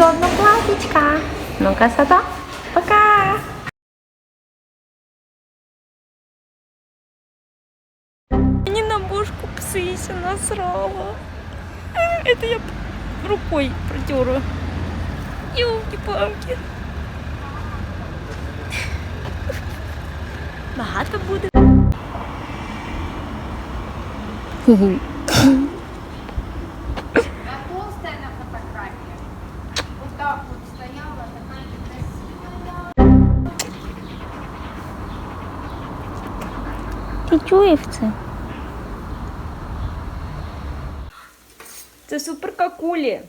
Еще одно платьечко. Ну, красота. Пока. Мені на бошку псися насрала. Это я рукой протерла. Ёлки-палки. Багато буде. Чуєш це? Це суперкакулі.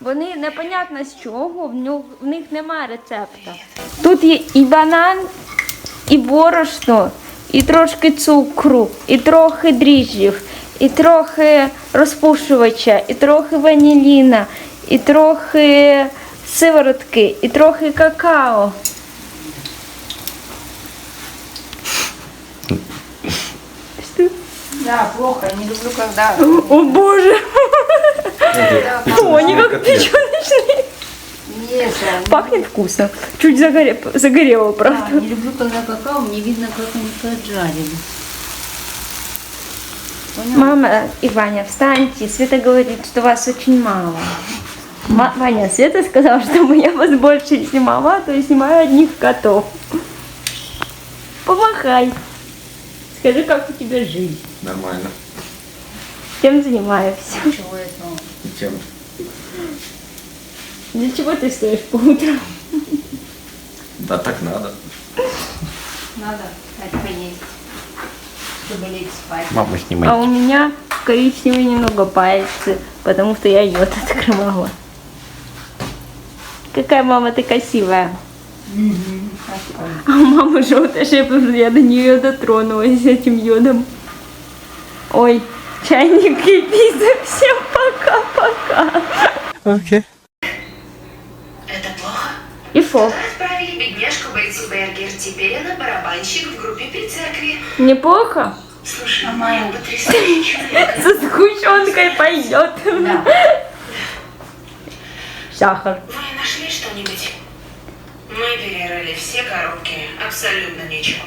Вони непонятно з чого, в них немає рецепта. Тут є і банан, і борошно, і трошки цукру, і трохи дріжджів, і трохи розпушувача, і трохи ваніліна, і трохи сиворотки, і трохи какао. Да, плохо, не люблю, когда... О боже! Они как печеночные. Меша, Пахнет вкусно. Чуть загоре... загорело, да, правда. не люблю, когда какао, мне видно, как они поджарили. Понял? Мама и Ваня, встаньте. Света говорит, что вас очень мало. Ма- Ваня, Света сказала, что я вас больше не снимала, то я снимаю одних котов. Помахай. Скажи, как у тебя жизнь? Нормально. Чем занимаешься? Это? Чем? Для чего ты стоишь по утрам? Да так надо. Надо дать поесть, чтобы лечь спать. Мама, снимай. А у меня коричневые немного пальцы, потому что я йод открывала. Какая мама ты красивая. А у мамы желтая шея, потому что я до нее дотронулась этим йодом. Ой, чайник кипит. Всем пока-пока. Окей. Это плохо. И фо. Отправили бедняжку Бетси Бергер. Теперь она барабанщик в группе при церкви. Неплохо? Слушай, А моя человек. Со сгущенкой пойдет. Да. Сахар. Вы нашли что-нибудь? Мы перерыли все коробки. Абсолютно ничего.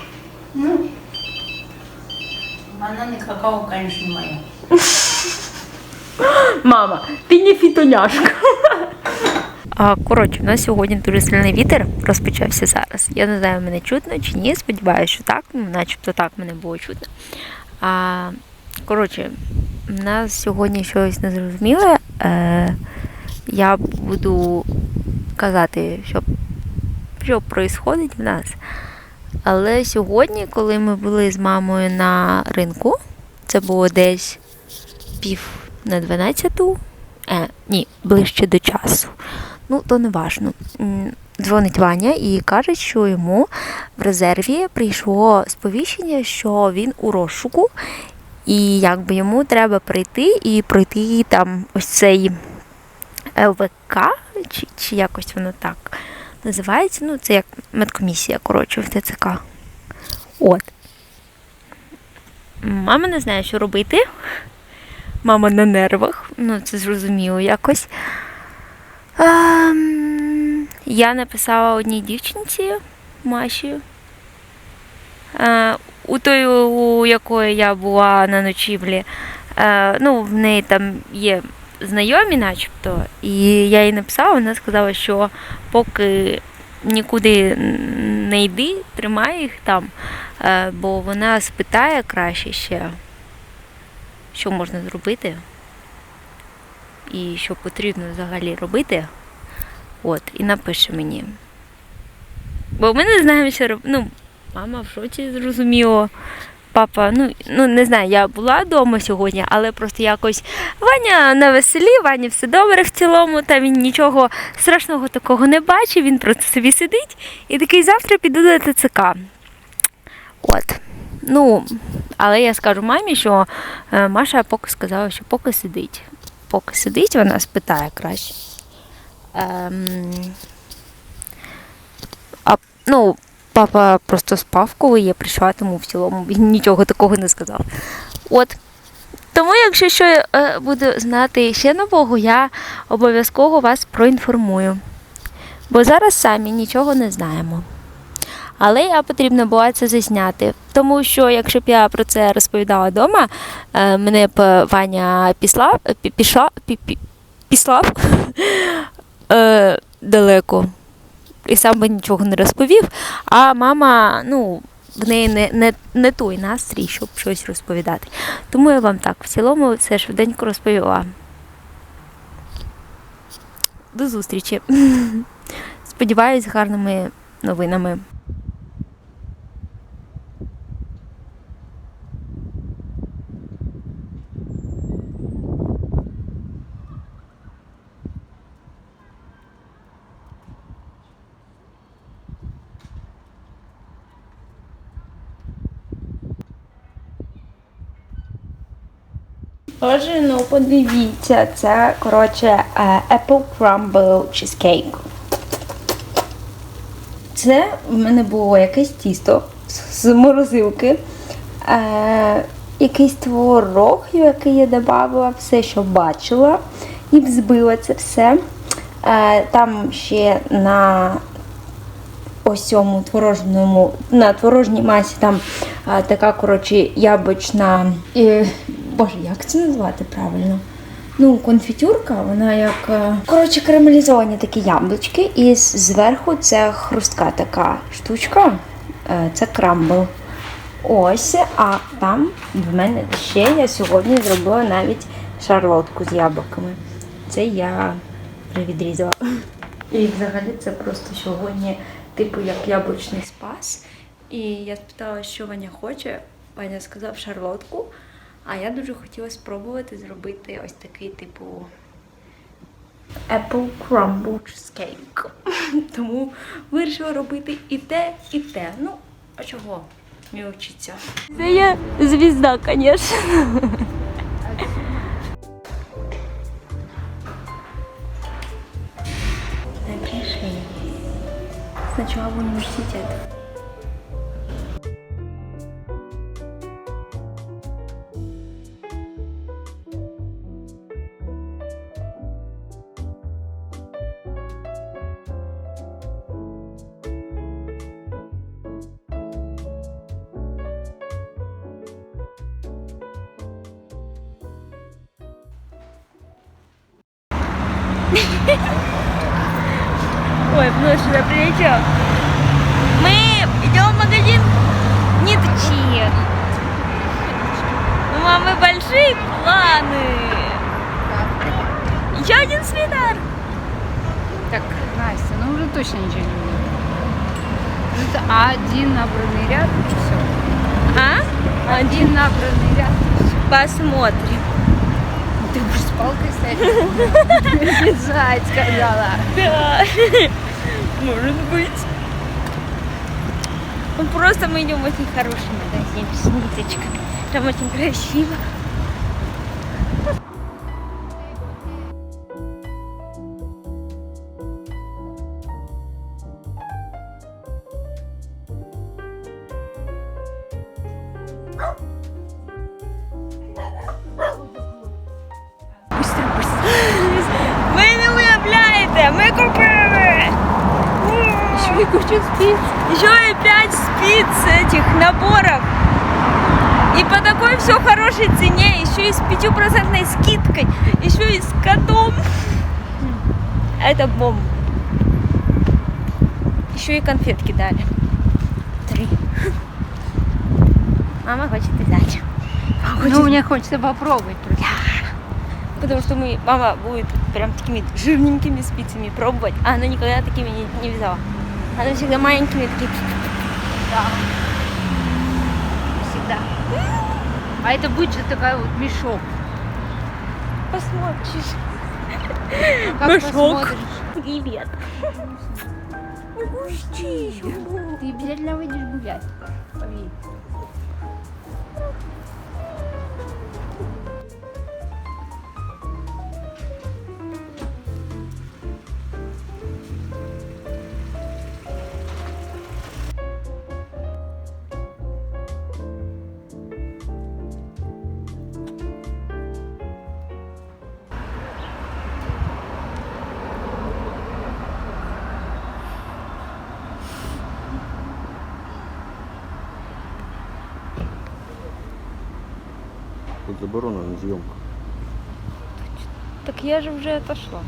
Ну, бананы, какао, конечно, не мое. Мама, ти не фітоняшка. А, коротше, у нас сьогодні дуже сильний вітер розпочався зараз. Я не знаю, мене чутно чи ні. Сподіваюся, що так. Ну, начебто так мене було чутно. А, коротше, у нас сьогодні щось незрозуміле. Е, я буду казати, що, що відбувається в нас. Але сьогодні, коли ми були з мамою на ринку, це було десь пів на 12, е, ні, ближче до часу. Ну, то не важно. Дзвонить Ваня і каже, що йому в резерві прийшло сповіщення, що він у розшуку, і якби йому треба прийти і пройти там ось цей ЛВК, чи, чи якось воно так називається. Ну, це як медкомісія, коротше, в ТЦК. От. Мама не знає, що робити. Мама на нервах, ну це зрозуміло якось. Ем, я написала одній дівчинці Маші. Е, у той, у якої я була на ночівлі. Е, ну, в неї там є знайомі, начебто, і я їй написала, вона сказала, що поки нікуди не йди, тримай їх там, е, бо вона спитає краще ще що можна зробити і що потрібно взагалі робити. От, і напише мені. Бо ми не знаємо, що робити. Ну, мама в шоці зрозуміло. Папа, ну, ну не знаю, я була вдома сьогодні, але просто якось Ваня на веселі, Ваня все добре в цілому, та він нічого страшного такого не бачив, він просто собі сидить і такий завтра піду до ТЦК. От. Ну, але я скажу мамі, що е, Маша поки сказала, що поки сидить. Поки сидить, вона спитає краще. Ем, а, ну, папа просто спав, коли я прийшла, тому в цілому він нічого такого не сказав. От. Тому, якщо що е, буду знати ще нового, я обов'язково вас проінформую. Бо зараз самі нічого не знаємо. Але я потрібно була це засняти. Тому що якщо б я про це розповідала вдома, е, мене б Ваня післа, пішла, пі- пі- післав е, далеко. І сам би нічого не розповів. А мама, ну, в неї не, не, не той настрій, щоб щось розповідати. Тому я вам так в цілому все швиденько розповіла. До зустрічі. Сподіваюсь, гарними новинами. Отже, ну подивіться, це коротше е, Apple Crumble Cheesecake. Це в мене було якесь тісто з морозилки, е, якийсь творог, який я додавала, все, що бачила, і взбила це все. Е, там ще на ось творожному, на творожній масі там а, така, коротше, яблучна. І, боже, як це назвати правильно? Ну, конфітюрка, вона як. е, Коротше, карамелізовані такі яблучки, і зверху це хрустка така штучка. е, Це крамбл. Ось, а там в мене ще я сьогодні зробила навіть шарлотку з яблуками. Це я привідрізала. І взагалі це просто сьогодні, типу, як яблучний спас. І я спитала, що Ваня хоче. Ваня сказав шарлотку. А я дуже хотіла спробувати зробити ось такий, типу, Apple Crumble Cheesecake. Тому вирішила робити і те, і те. Ну, а чого? Не вчиться. Це я звізда, звісно. Напиши. Сначала в университет. Ой, вновь сюда прилетел. Мы идем в магазин ниточки. У мамы большие планы. Еще один свитер. Так, Настя, ну уже точно ничего не будет. Ну, это один набранный ряд, и все. А? Один набранный ряд. Посмотрим. Ты будешь с палкой стоять? Бежать, сказала. Да. Может быть. Ну, просто мы идем очень хороший магазин с ниточками. Там очень красиво. И кучу спиц. Еще и 5 спиц этих наборов. И по такой все хорошей цене, еще и с 5% скидкой, еще и с котом. Это бомба. Еще и конфетки дали. Три. Мама хочет взять. Ну, мне хочется попробовать. просто. Потому что мы, мама будет прям такими жирненькими спицами пробовать, а она никогда такими не, не взяла. Она всегда маленькими такие. Да. Всегда. А это будет же такая вот мешок. Посмотришь. Как Мешок. Привет. Не пусти. Ты обязательно выйдешь гулять. Поверь. Заборонена зйомка. Так я же уже отошла.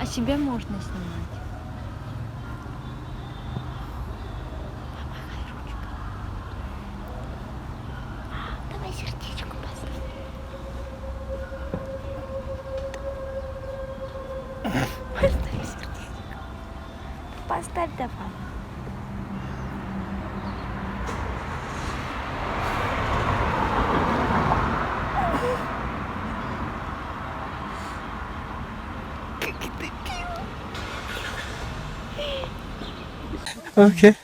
А себя можно снимать. Okay.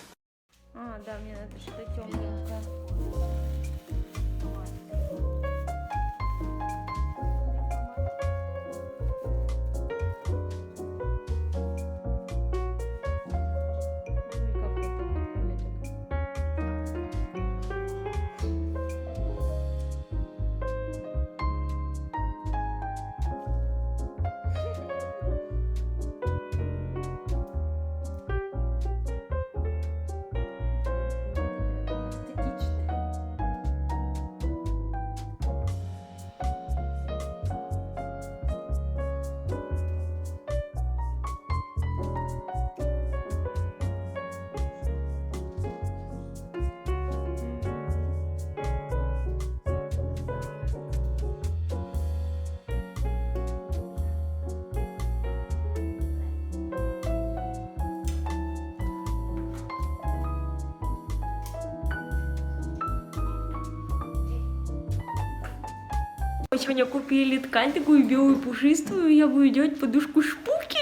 Сегодня купили ткань такую белую пушистую, я буду делать подушку шпуки.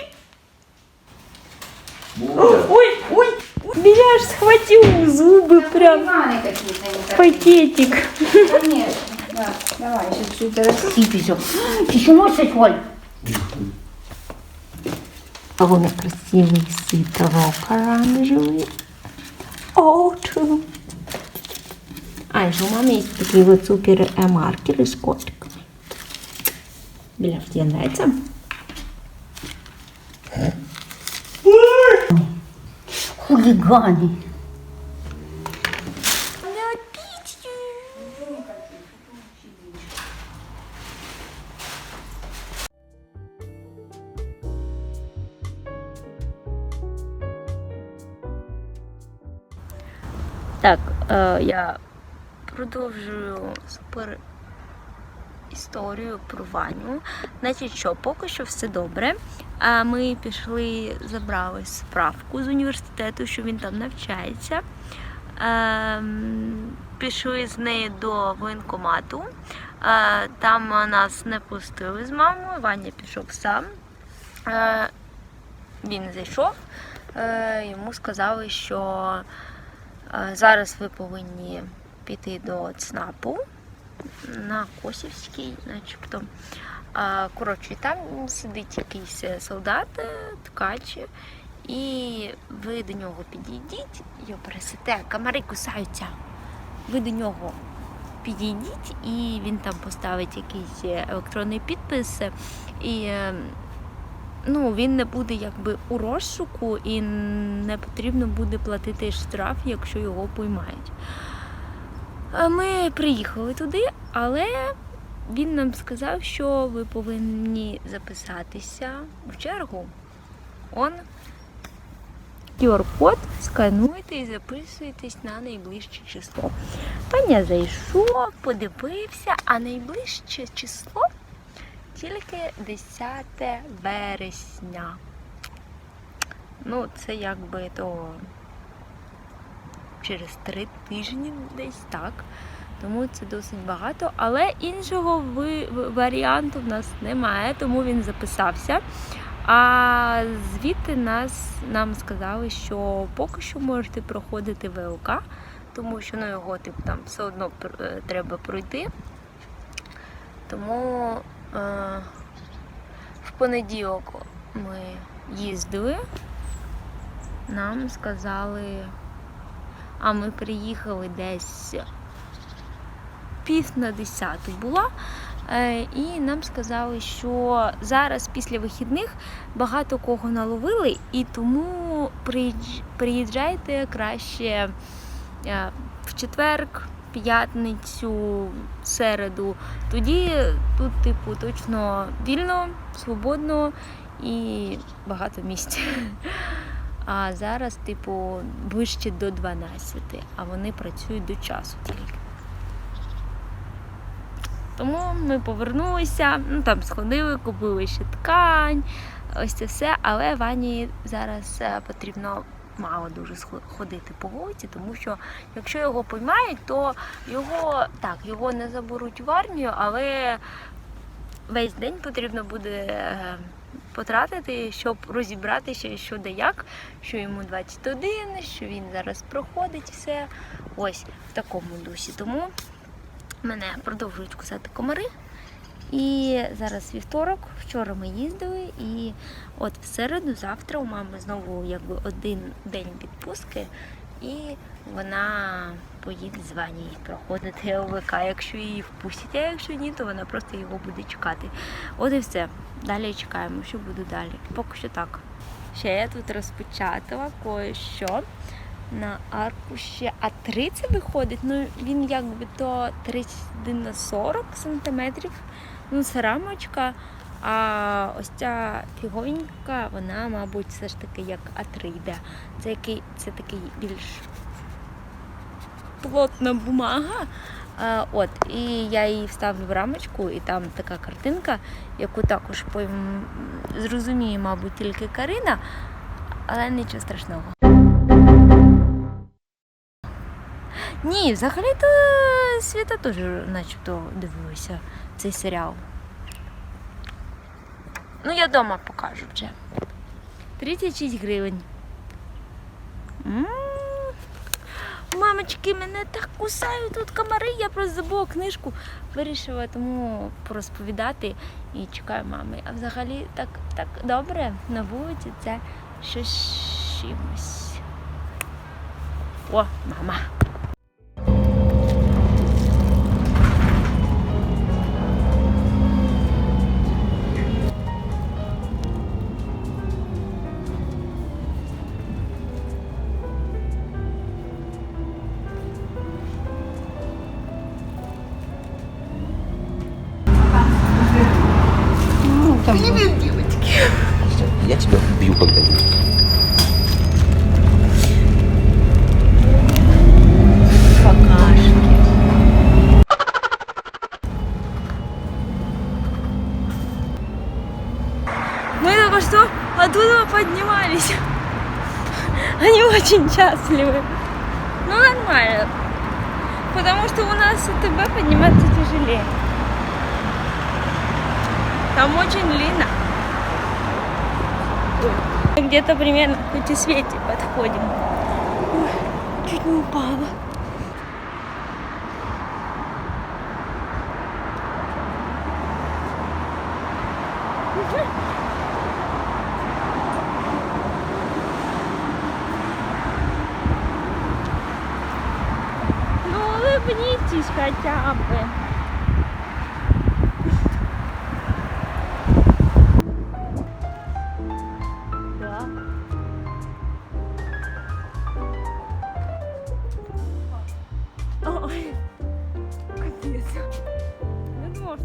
Ой, ой, меня аж схватил зубы прям не такие. пакетик. Конечно, да. Давай, сейчас все это рассыпь Ты еще можешь, Оль? А вон красивый свитерок оранжевый. О, true. А, еще у мамы есть такие вот супер э, маркеры с котиками. Беляш, тебе нравится? Хулиганы. Так, е, я продовжую супер історію про Ваню. Значить, що поки що все добре. Ми пішли, забрали справку з університету, що він там навчається. Ем, пішли з нею до воєнкомату. Е, там нас не пустили з мамою, Ваня пішов сам. Е, він зайшов, е, йому сказали, що Зараз ви повинні піти до ЦНАПу на Косівській, начебто. Коротше, там сидить якийсь е, солдат, е, ткач, і ви до нього підійдіть, його пересите, комари кусаються. Ви до нього підійдіть, і він там поставить якийсь е, електронний підпис. І ну, він не буде якби у розшуку і не потрібно буде платити штраф, якщо його поймають. Ми приїхали туди, але він нам сказав, що ви повинні записатися в чергу. Он QR-код, скануєте і записуєтесь на найближче число. Паня зайшов, подивився, а найближче число тільки 10 вересня. Ну, це якби то через три тижні десь так. Тому це досить багато. Але іншого варіанту в нас немає, тому він записався. А звідти нас нам сказали, що поки що можете проходити ВЛК, тому що ну, його типу, там все одно е, треба пройти. Тому е, в понеділок ми їздили, нам сказали, а ми приїхали десь пів на десяту була. Е, І нам сказали, що зараз після вихідних багато кого наловили, і тому приїжджайте краще е, в четверг п'ятницю, середу, тоді тут, типу, точно вільно, свободно і багато місць. А зараз, типу, вище до 12, а вони працюють до часу тільки. Тому ми повернулися, ну там сходили, купили ще ткань, ось це все. Але Вані зараз е, потрібно мало дуже ходити по вулиці, тому що якщо його поймають, то його так, його не заберуть в армію, але весь день потрібно буде е, потратити, щоб розібратися, що де як, що йому 21, що він зараз проходить все. Ось в такому дусі. Тому мене продовжують кусати комари. І зараз вівторок, вчора ми їздили, і от в середу, завтра у мами знову якби один день відпустки, і вона поїде з Вані проходити ОВК, якщо її впустять, а якщо ні, то вона просто його буде чекати. От і все. Далі чекаємо, що буде далі. Поки що так. Ще я тут розпечатала кое-що на аркуші А3 це виходить. Ну він якби то 31 на 40 сантиметрів. Ну, це рамочка. А ось ця фіговенька, вона, мабуть, все ж таки як А3 йде. Це який це такий більш плотна бумага. А, от, і я її вставлю в рамочку, і там така картинка, яку також пойм... зрозуміє, мабуть, тільки Карина, але нічого страшного. Ні, взагалі-то Світа теж начебто дивилася цей серіал. Ну, я вдома покажу вже. 36 гривень. М. Мамочки, мене так кусають тут комари, я просто забула книжку. Вирішила тому порозповідати і чекаю мами. А взагалі так, так добре на вулиці це щось чимось. О, мама. Они очень счастливы. Ну, нормально. Потому что у нас с АТБ подниматься тяжелее. Там очень. Ой. Где-то примерно к Пятисвете подходим. Ой, чуть не упала.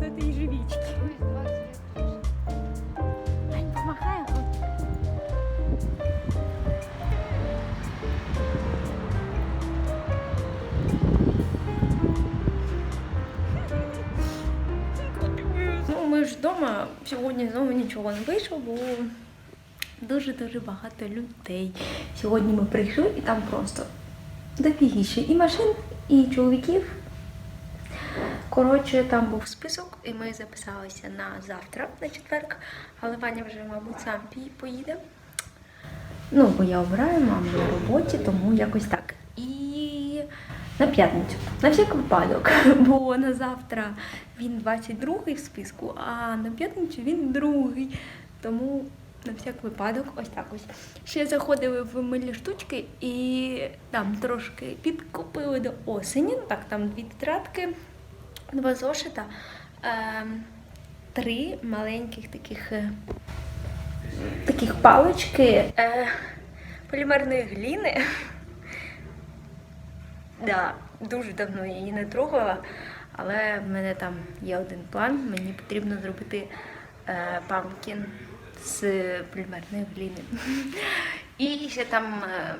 Что ежевички. Ань. Ну, ми ж вдома сьогодні знову нічого не вийшло, бо дуже-дуже багато людей. Сьогодні ми прийшли і там просто дофігіше і машин, і чоловіків. Коротше, там був список, і ми записалися на завтра, на четверг, але Ваня вже, мабуть, сам поїде. Ну, бо я обираю маму на роботі, тому якось так. І на п'ятницю. На всяк випадок, бо на завтра він 22-й в списку, а на п'ятницю він другий. Тому на всяк випадок, ось так ось. Ще заходили в милі штучки і там трошки підкупили до осені. Так, там дві тетрадки, два зошита, ем, три маленьких таких. е, Таких палички е, полімерної гліни. Да, дуже давно її не трогала, але в мене там є один план. Мені потрібно зробити е, пампкін з полімерної гліни. І ще там е,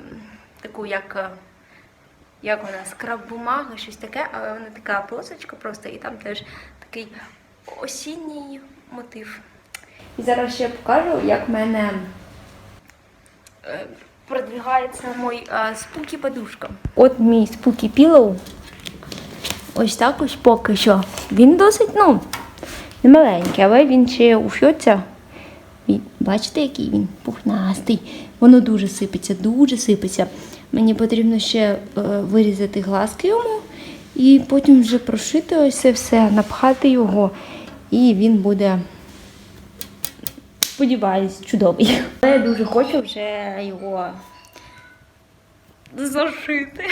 таку, як, як вона, скраб-бумага, щось таке, але вона така полосочка просто, і там теж такий осінній мотив. І зараз ще покажу, як в мене е, продвигається мій е, спукі подушка. От мій спукі пілоу. Ось так ось поки що. Він досить, ну, не маленький, але він ще ушється. Бачите, який він пухнастий. Воно дуже сипеться, дуже сипеться. Мені потрібно ще е, вирізати глазки йому і потім вже прошити ось це все, напхати його, і він буде, сподіваюсь, чудовий. Але я дуже хочу вже його зашити.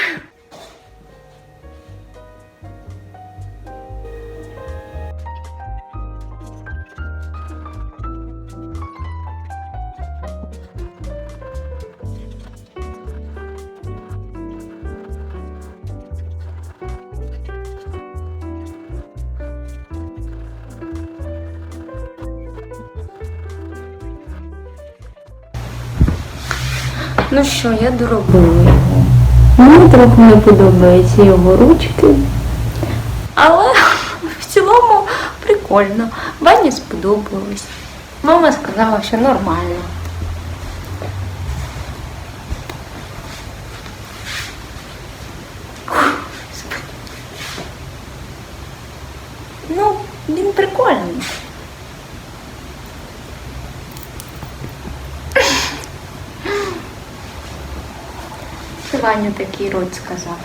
Ну що, я доробила його. Мені трохи не подобаються його ручки. Але в цілому прикольно. Вані сподобалось. Мама сказала, що нормально. Фух, Господи. Ну, він прикольний. Ваня такий рот сказав.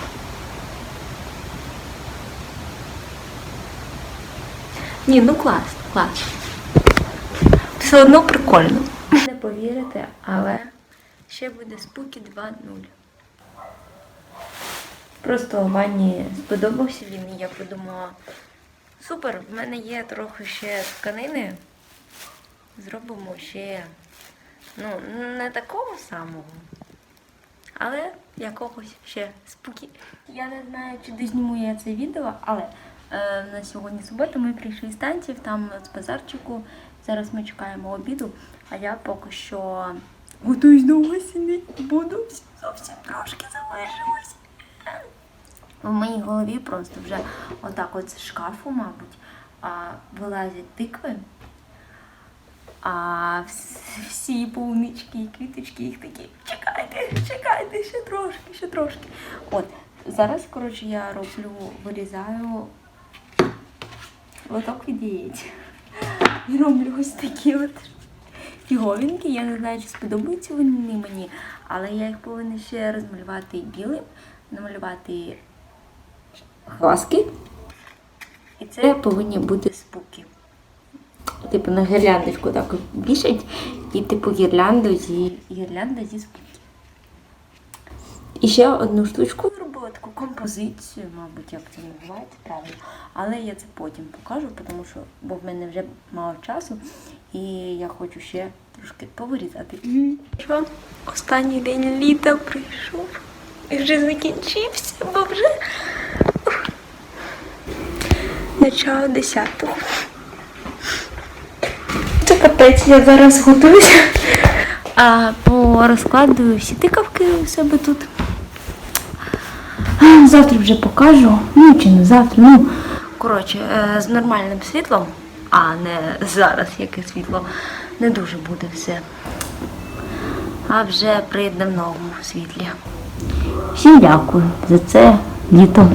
Ні, ну класно, класно. Все одно прикольно. Не повірите, але ще буде спуки 2.0. Просто Вані сподобався він, і я подумала, супер, в мене є трохи ще тканини. Зробимо ще, ну, не такого самого. Але якогось ще спукі. Я не знаю, чи дозніму я це відео, але е, на сьогодні субота ми прийшли з танців, там з базарчику. Зараз ми чекаємо обіду, а я поки що готуюсь до осені. Буду зовсім трошки залишилось. В моїй голові просто вже отак от з шкафу, мабуть, вилазять тикви. А всі полунички і квіточки їх такі. Чекайте, чекайте, ще трошки, ще трошки. От, зараз, коротше, я роблю, вирізаю лоток від яєць. І роблю ось такі от фіговінки. Я не знаю, чи сподобаються вони мені, але я їх повинна ще розмалювати білим, намалювати глазки. І це повинні бути спуки. Типу на гірляндочку так вішать, і типу гірлянду зі гірлянда зі спуки. І ще одну штучку зробила, таку композицію, мабуть, як це називається правильно. Але я це потім покажу, тому що бо в мене вже мало часу, і я хочу ще трошки повирізати. Що? Останній день літа прийшов. І вже закінчився, бо вже начало 10-го. Капець, я зараз готуюся. А порозкладую всі тикавки у себе тут. Завтра вже покажу. Ну чи не завтра. Ну, коротше, е, з нормальним світлом, а не зараз, яке світло, не дуже буде все. А вже при дневному світлі. Всім дякую за це літо.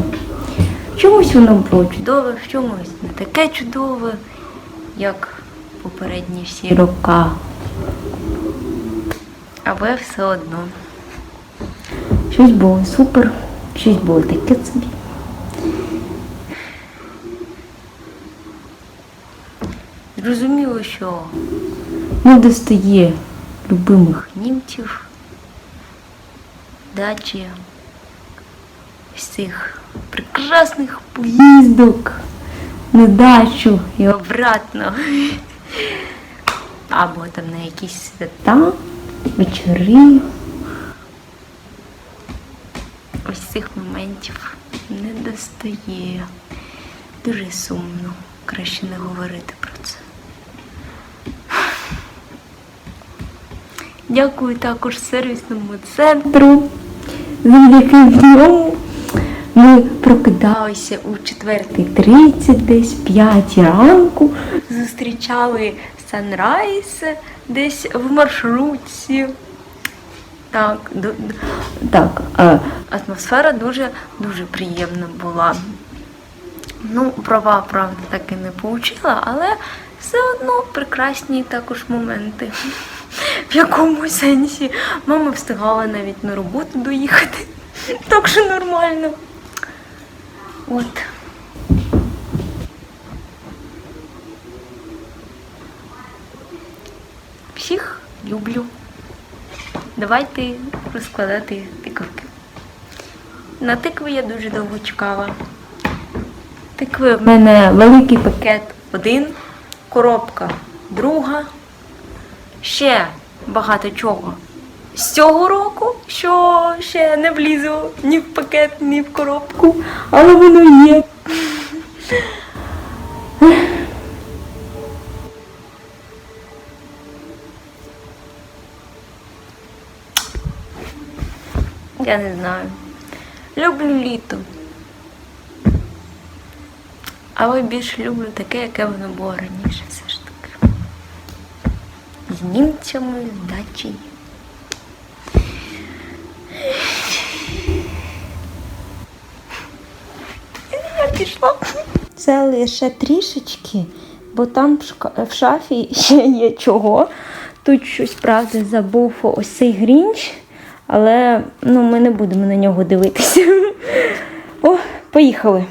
Чомусь воно було чудове, в чомусь не таке чудове, як попередні всі роки. Але все одно. Щось було супер, щось було таке собі. Зрозуміло, що не достає любимих німців, дачі, цих прекрасних поїздок на дачу і обратно. Або там на якісь свята, вечори. Ось цих моментів. не достає. Дуже сумно. Краще не говорити про це. Дякую також сервісному центру. Завдяки ньому ми прокидалися у 4.30, десь 5 ранку, зустрічали санрайз десь в маршрутці. Так, так, е, атмосфера дуже дуже приємна була. Ну, права, правда, так і не получила, але все одно прекрасні також моменти. В якому сенсі мама встигала навіть на роботу доїхати. Так що нормально. От. Всіх люблю. Давайте розкладати тиковки. На тикви я дуже довго чекала. Тикви в мене великий пакет один, коробка друга. Ще багато чого. З цього року, що ще не влізло ні в пакет, ні в коробку, але воно є. Я не знаю. Люблю літо. Але більше люблю таке, яке воно було раніше все ж таки. З німцями, з дачі. Пішла. Це лише трішечки, бо там в шафі ще є чого. Тут щось, правда, забув ось цей грінч, але ну, ми не будемо на нього дивитися. О, поїхали.